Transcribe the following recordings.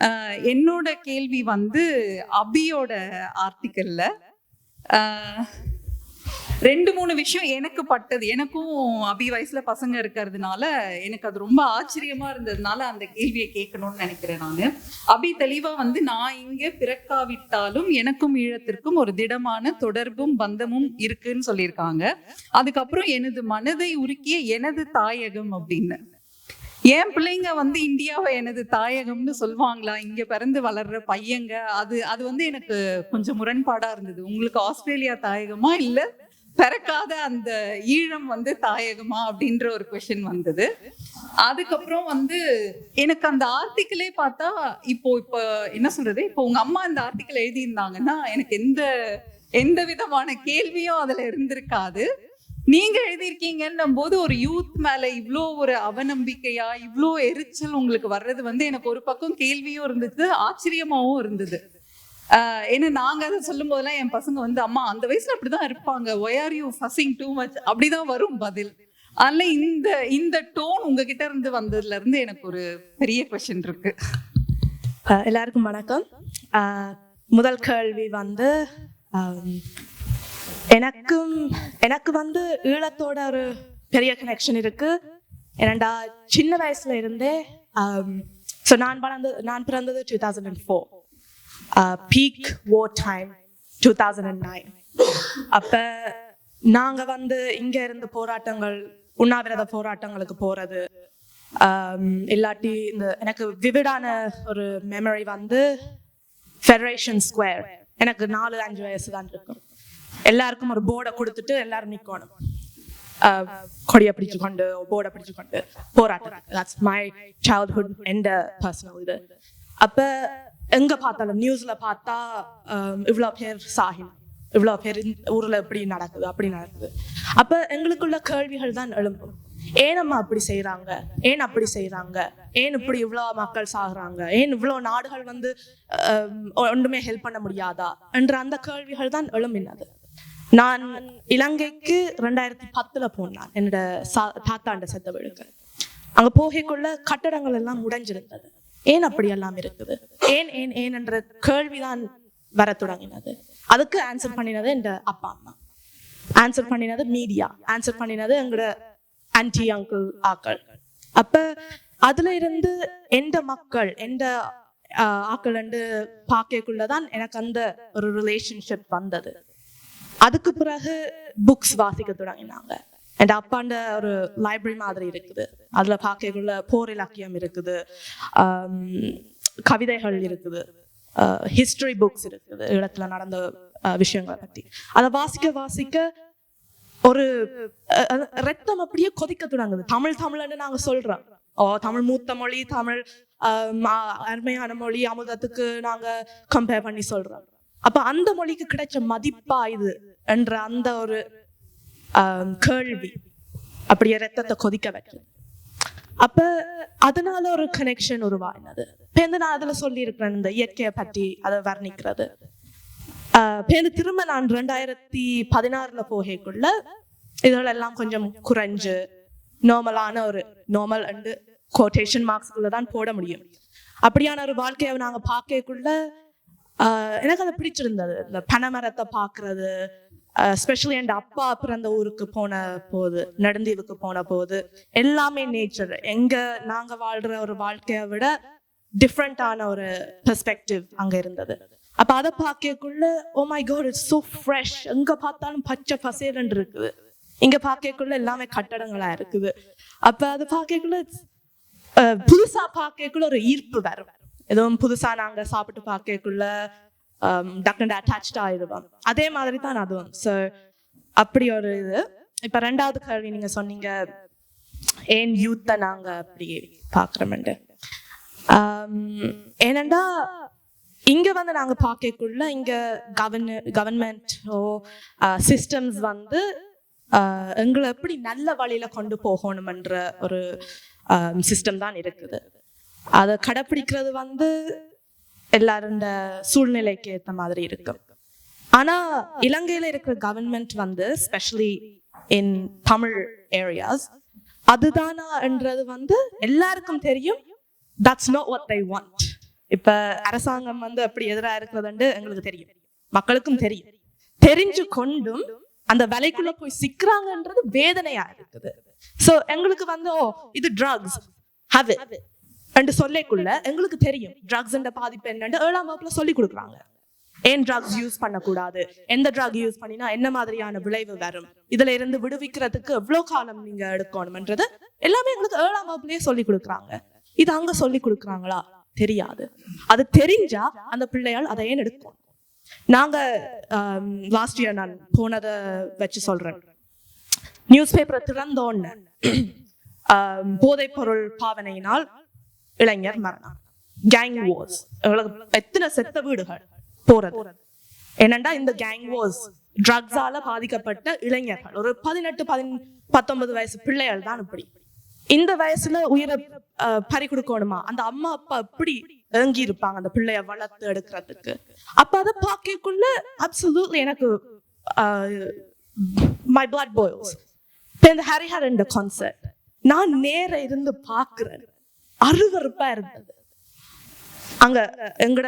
என்னோட கேள்வி வந்து அபியோட ஆர்டிக்கல்ல ரெண்டு மூணு விஷயம் எனக்கு பட்டது. எனக்கும் அபி வயசுல பசங்க இருக்கிறதுனால எனக்கு அது ரொம்ப ஆச்சரியமா இருந்ததுனால அந்த கேள்வியை கேட்கணும்னு நினைக்கிறேன் நான். அபி தெளிவா வந்து நான் இங்க பிறக்காவிட்டாலும் எனக்கும் ஈழத்திற்கும் ஒரு திடமான தொடர்பும் பந்தமும் இருக்குன்னு சொல்லியிருக்காங்க. அதுக்கப்புறம் எனது மனதை உருக்கிய எனது தாயகம் அப்படின்னு. என் பிள்ளைங்க வந்து இந்தியாவை எனது தாயகம்னு சொல்லுவாங்களா இங்க பிறந்து வளர்ற பையங்க. அது அது வந்து எனக்கு கொஞ்சம் முரண்பாடா இருந்தது. உங்களுக்கு ஆஸ்திரேலியா தாயகமா இல்ல பிறக்காத அந்த ஈழம் வந்து தாயகமா அப்படின்ற ஒரு கொஷின் வந்தது. அதுக்கப்புறம் வந்து எனக்கு அந்த ஆர்டிக்கிளே பார்த்தா இப்போ இப்போ என்ன சொல்றது? இப்போ உங்க அம்மா அந்த ஆர்டிக்கிள் எழுதியிருந்தாங்கன்னா எனக்கு எந்த எந்த விதமான கேள்வியும் அதுல இருந்திருக்காது. நீங்க எழுதியிருக்கீங்கன்னும் போது ஒரு யூத் மேல இவ்வளோ ஒரு அவநம்பிக்கையா இவ்ளோ எரிச்சல் உங்களுக்கு வர்றது வந்து எனக்கு ஒரு பக்கம் கேள்வியும் இருந்தது ஆச்சரியமாவும் இருந்தது. ஆஹ் ஏன்னா நாங்க அதை சொல்லும் போதெல்லாம் என் பசங்க வந்து அம்மா அந்த வயசுல அப்படிதான் இருப்பாங்க. Why are you fussing too much அப்படிதான் வரும் பதில். அதனால இந்த இந்த டோன் உங்ககிட்ட இருந்து வந்ததுல இருந்து எனக்கு ஒரு பெரிய கொஷின் இருக்கு. எல்லாருக்கும் வணக்கம். முதல் கேள்வி வந்து எனக்கும் எனக்கு வந்து ஈழத்தோட ஒரு பெரிய கனெக்ஷன் இருக்கு. ஏனண்டா சின்ன வயசுல இருந்தே um, ஸோ நான் வளர்ந்து நான் பிறந்தது two thousand and four peak oh time two thousand and nine அப்போ நாங்கள் வந்து இங்கே இருந்து போராட்டங்கள் உண்ணாவிரத போராட்டங்களுக்கு போகிறது um, இல்லாட்டி இந்த எனக்கு விவிடான ஒரு மெமரி வந்து ஃபெடரேஷன் ஸ்கொயர் எனக்கு நாலு அஞ்சு வயசு தான் இருக்கும் எல்லாருக்கும் ஒரு போர்டை கொடுத்துட்டு எல்லாரும் நிக்கணும். ஆஹ், கொடியை பிடிச்சு கொண்டு போர்டை பிடிச்சு கொண்டு போராட்டம். தட்ஸ் மை சைல்ட்ஹுட் எந்த பர்சனல் இது. அப்ப எங்க பார்த்தாலும் நியூஸ்ல பார்த்தா ஆஹ், இவ்வளோ பேர் சாகினா. இவ்வளோ பேர் ஊர்ல இப்படி நடக்குது அப்படி நடக்குது. அப்ப எங்களுக்குள்ள கேள்விகள் தான் எழும்பும். ஏன் அப்படி செய்யறாங்க ஏன் அப்படி செய்யறாங்க ஏன் இப்படி இவ்வளோ மக்கள் சாகுறாங்க? ஏன் இவ்வளோ நாடுகள் வந்து ஆஹ், ஒன்றுமே ஹெல்ப் பண்ண முடியாதா? என்ற அந்த கேள்விகள் தான் எழும்பினது. நான் இலங்கைக்கு ரெண்டாயிரத்தி பத்துல போனான். என்னோட சா- தாத்தாண்ட செத்த வீடுக்கு அங்க போகைக்குள்ள கட்டடங்கள் எல்லாம் முடைஞ்சிருந்தது ஏன் அப்படி எல்லாம் இருக்குது? ஏன் ஏன் ஏன் என்ற கேள்விதான் வர தொடங்கினது. அதுக்கு ஆன்சர் பண்ணினது என் அப்பா அம்மா. ஆன்சர் பண்ணினது மீடியா ஆன்சர் பண்ணினது எங்களோட ஆன்டி அங்கிள் ஆக்கள். அப்ப அதுல இருந்து எந்த மக்கள் எந்த ஆக்கள் என்று பார்க்கக்குள்ளதான் எனக்கு அந்த ஒரு ரிலேஷன்ஷிப் வந்தது. அதுக்கு பிறகு புக்ஸ் வாசிக்க தொடங்கினாங்க. என் அப்பாண்ட ஒரு லைப்ரரி மாதிரி இருக்குது. அதுல பார்க்கக்குள்ள போர் இலக்கியம் இருக்குது. கவிதைகள் இருக்குது. ஹிஸ்டரி புக்ஸ் இருக்குது. இடத்துல நடந்த விஷயங்களை பத்தி. அதை வாசிக்க வாசிக்க ஒரு ரத்தம் அப்படியே கொதிக்க தொடங்குது. தமிழ் தமிழ்னு நாங்க சொல்றோம். ஓ தமிழ் மூத்த மொழி தமிழ் ஆஹ், அருமையான மொழி அமுதத்துக்கு நாங்க கம்பேர் பண்ணி சொல்றோம். அப்ப அந்த மொழிக்கு கிடைச்ச மதிப்பா இது என்ற அந்த ஒரு கேள்வி. அப்படியே ரத்தத்தை கொதிக்க வைக்கும். அப்ப அதனால ஒரு கனெக்ஷன் உருவாயினது பேருந்து நான் அதுல சொல்லி இருக்கிறேன் இந்த இயற்கையை பற்றி அதை வர்ணிக்கிறது. ஆஹ் பேருந்து திரும்ப நான் ரெண்டாயிரத்தி பதினாறுல போகைக்குள்ள இதெல்லாம் எல்லாம் கொஞ்சம் குறைஞ்சு நார்மலான ஒரு நார்மல் அண்டு கோட்டேஷன் மார்க்ஸ்குள்ள தான் போட முடியும். அப்படியான ஒரு வாழ்க்கையை நாங்க பார்க்கக்குள்ள எனக்கு அது பிடிச்சிருந்தது. இந்த பனைமரத்தை பார்க்கறது ஸ்பெஷலி என் அப்பா பிறந்த ஊருக்கு போன போது நெடுந்தீவுக்கு போன போது எல்லாமே நேச்சர் எங்க நாங்க வாழ்ற ஒரு வாழ்க்கையை விட டிஃப்ரெண்டான ஒரு பெர்ஸ்பெக்டிவ் அங்க இருந்தது. அப்ப அதை பார்க்கக்குள்ள ஓ my god it's so fresh எங்க பார்த்தாலும் பச்சை பசேலன்னு இருக்குது. இங்க பார்க்கக்குள்ள எல்லாமே கட்டடங்களா இருக்குது. அப்ப அதை பார்க்கக்குள்ள அஹ், புதுசா பார்க்கக்குள்ள ஒரு ஈர்ப்பு வரும். எதுவும் புதுசா நாங்க சாப்பிட்டு பார்க்கக்குள்ள um, டக்குனு அட்டாச்ட் ஆயிடுவோம். அதே மாதிரி தான் அதுவும். ஸோ அப்படி ஒரு இது. இப்ப ரெண்டாவது கேள்வி நீங்க சொன்னீங்க ஏன் யூத்தை நாங்க அப்படி பாக்குறோம்ட்டு um, ஏனண்டா இங்க வந்து நாங்க பார்க்கக்குள்ள இங்க கவர்ன கவர்மெண்ட்டோ சிஸ்டம்ஸ் வந்து ஆஹ், எங்களை எப்படி நல்ல வழியில கொண்டு போகணும்ன்ற ஒரு um, சிஸ்டம் தான் இருக்குது. அதை கடைப்பிடிக்கிறது வந்து எல்லாரும் சூழ்நிலைக்கு ஏத்த மாதிரி இருக்கும். ஆனா இலங்கையில இருக்கிற கவர்மெண்ட் வந்து ஸ்பெஷலி இன் தமிழ் ஏரியாஸ் அதுதானான்றது வந்து எல்லாருக்கும் தெரியும். That's no what I want இப்ப அரசாங்கம் வந்து அப்படி எதிராக இருக்கிறதுண்டு எங்களுக்கு தெரியும். மக்களுக்கும் தெரியும். தெரிஞ்சு கொண்டும் அந்த விலைக்குள்ள போய் சிக்கிறாங்கன்றது வேதனையா இருக்குது. சோ எங்களுக்கு வந்து ஓ இது ட்ரக்ஸ் ஹவ் என்று சொல்லிக்குள்ள எங்களுக்கு தெரியும். ட்ரக்ஸ் பாதிப்பு என்னன்னு ஏழாம் வகுப்புல சொல்லி கொடுக்குறாங்க. ஏன் ட்ரக்ஸ் யூஸ் பண்ணக்கூடாது? எந்த ட்ரக் யூஸ் பண்ணினா என்ன மாதிரியான விளைவு வரும்? இதுல இருந்து விடுவிக்கிறதுக்கு எவ்வளவு காலம் நீங்க எடுக்கணும்ன்றது எல்லாமே எங்களுக்கு ஏழாம் வகுப்புலயே சொல்லி கொடுக்குறாங்க. இது அங்க சொல்லி கொடுக்குறாங்களா? தெரியாது. அது தெரிஞ்சா அந்த பிள்ளையால் அதை ஏன் எடுக்கும்? நாங்க லாஸ்ட் இயர் நான் போனதை வச்சு சொல்றேன். நியூஸ் பேப்பரை திறந்தோன்னு போதைப் பொருள் பாவனையினால் இளைஞர் மரணம் கேங் வார்ஸ் எத்தனை செத்த வீடுகள் போறது என்னண்டா இந்த கேங் வார்ஸ் ட்ரக்ஸால பாதிக்கப்பட்ட இளைஞர்கள் ஒரு பதினெட்டு பதின் பத்தொன்பது வயசு பிள்ளைகள் தான் இப்படி இந்த வயசுல உயிரை பறி கொடுக்கணுமா அந்த அம்மா அப்பா எப்படி ஏங்கி இருப்பாங்க அந்த பிள்ளைய வளர்த்து எடுக்கிறதுக்கு அப்ப அதை பார்க்கக்குள்ள அப்சல்யூட்லி எனக்கு மை பிளட் பாய்ஸ் இந்த ஹரிஹர் என்ற கான்சர்ட் நான் நேர இருந்து பார்க்கிறேன் அருவருப்பா இருந்தது. அங்க எங்கட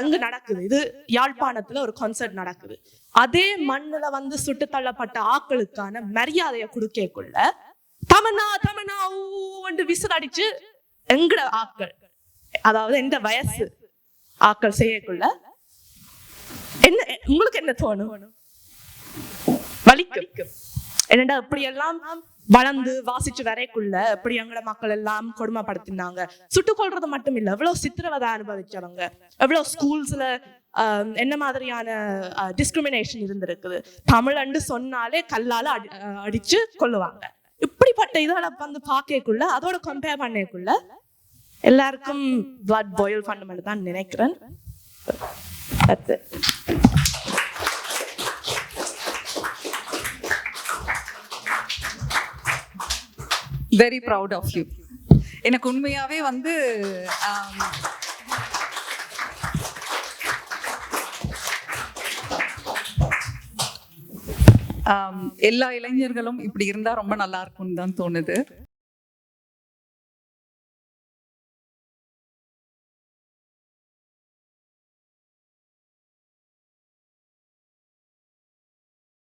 எங்க நடக்குது? இது யாழ்ப்பாணத்துல ஒரு கான்சர்ட் நடக்குது. அதே மண்ணுல வந்து சுட்டு தள்ளப்பட்ட ஆக்களுக்கான மரியாதையை கொடுக்கக்குள்ள தமன்னா தமன்னா ஊண்டு விசில் அடிச்சு எங்கட ஆக்கள் அதாவது எந்த வயசு ஆக்கள் செய்யக்குள்ள என்ன உங்களுக்கு என்ன தோணும்? வலிக்கும். என்னடா இப்படி எல்லாம் வளர்ந்து வாசிச்சு வரைக்குள்ள இப்படி எங்கட மக்கள் எல்லாம் கொடுமைப்படுத்தினாங்க. சுட்டுக் கொள்றது மட்டும் இல்ல எவ்வளவு சித்திரவதை அனுபவிச்சவங்க. எவ்வளவு ஸ்கூல்ஸ்ல என்ன மாதிரியான டிஸ்கிரிமினேஷன் இருந்திருக்குது. தமிழண்டு சொன்னாலே கல்லால அடி அடிச்சு கொல்லுவாங்க. இப்படிப்பட்ட இதோட வந்து பார்க்கக்குள்ள அதோட கம்பேர் பண்ணக்குள்ள எல்லாருக்கும் பிளட் பாயில் பண்ண தான் நினைக்கிறேன். வெரி ப்ரவுட் ஆஃப் யூ எனக்கு உண்மையாகவே வந்து um, um, எல்லா இளைஞர்களும் இப்படி இருந்தால் ரொம்ப நல்லா இருக்கும்னு தான் தோணுது.